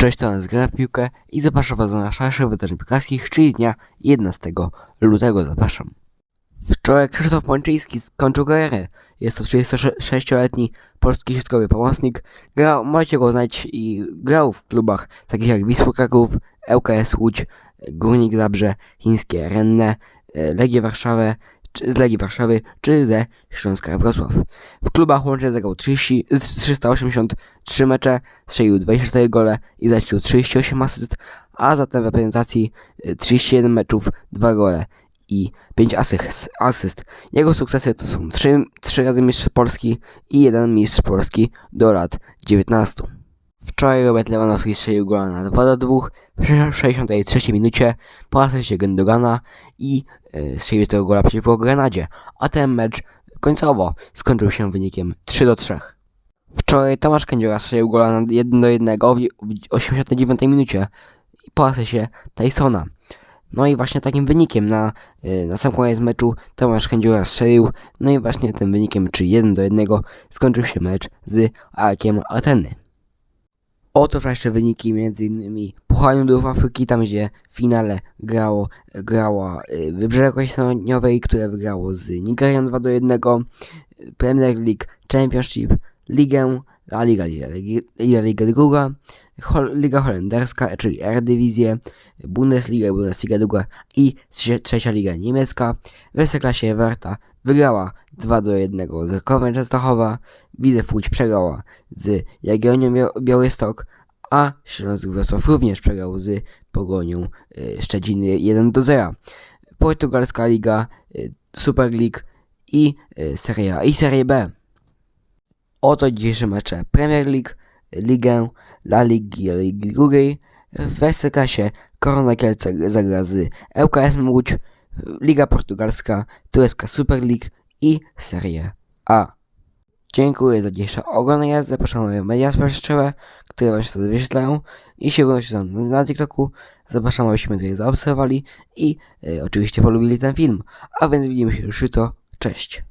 Cześć, to nas gra w piłkę i zapraszam was na szersze wydarzeń piłkarskich, czyli dnia 11 lutego zapraszam. Wczoraj Krzysztof Mączyński skończył karierę. Jest to 36-letni polski środkowy pomocnik. Grał, możecie go znać i grał w klubach takich jak Wisła Kraków, ŁKS Łódź, Górnik Zabrze, Chińskie Renne, e, Legię Warszawę, czy z Legii Warszawy, czy ze Śląska Wrocław. W klubach łącznie zagrał 30, 383 mecze, strzelił 24 gole i zaliczył 38 asyst, a zatem w reprezentacji y, 31 meczów, 2 gole i 5 asyst. asyst. Jego sukcesy to są 3, 3 razy mistrz Polski i 1 mistrz Polski do lat 19. Wczoraj Robert Lewandowski strzelił gola na 2 do 2 w 63 minucie po asyście Gendogana i e, strzelił tego gola przeciwko Grenadzie, a ten mecz końcowo skończył się wynikiem 3 do 3. Wczoraj Tomasz Kędziora strzelił gola na 1 do 1 w 89 minucie po asyście Tysona. No i właśnie takim wynikiem na, e, na sam koniec meczu Tomasz Kędziora strzelił, no i właśnie tym wynikiem, czy 1 do 1 skończył się mecz z Arkiem Ateny. Oto wreszcie wyniki między innymi Pucharu Ludów Afryki, tam gdzie w finale grało, grała y, Wybrzeże Kościołowej, które wygrało z Nigerią 2 do 1, y, Premier League, Championship, Ligę, La Liga, Liga, Liga, Liga Druga, Liga Holenderska, czyli Eredivisie, Bundesliga, Bundesliga Druga i trze- trzecia Liga Niemiecka. W Westerklasie Werta wygrała 2 do 1 z Korwem Częstochowa, Widzew przegrała z Jagiellonią Bia- Białystok, a Śląsk Wrocław również przegrał z Pogonią y, Szczeciny 1 do 0. Portugalska Liga, y, Super League i y, Serie A i Serie B. Oto dzisiejsze mecze Premier League, Ligę, La Ligi, Ligi drugiej. W Westerklasie Korona Kielce zagra z ŁKS Łódź, Liga Portugalska, Turecka Super League i Serie A. Dziękuję za dzisiejsze oglądanie. Zapraszam na media społecznościowe, które Wam się tutaj wyświetlają. Jeśli oglądacie to na, TikToku, zapraszam, abyśmy tutaj zaobserwowali i e, oczywiście polubili ten film. A więc widzimy się już jutro. Cześć.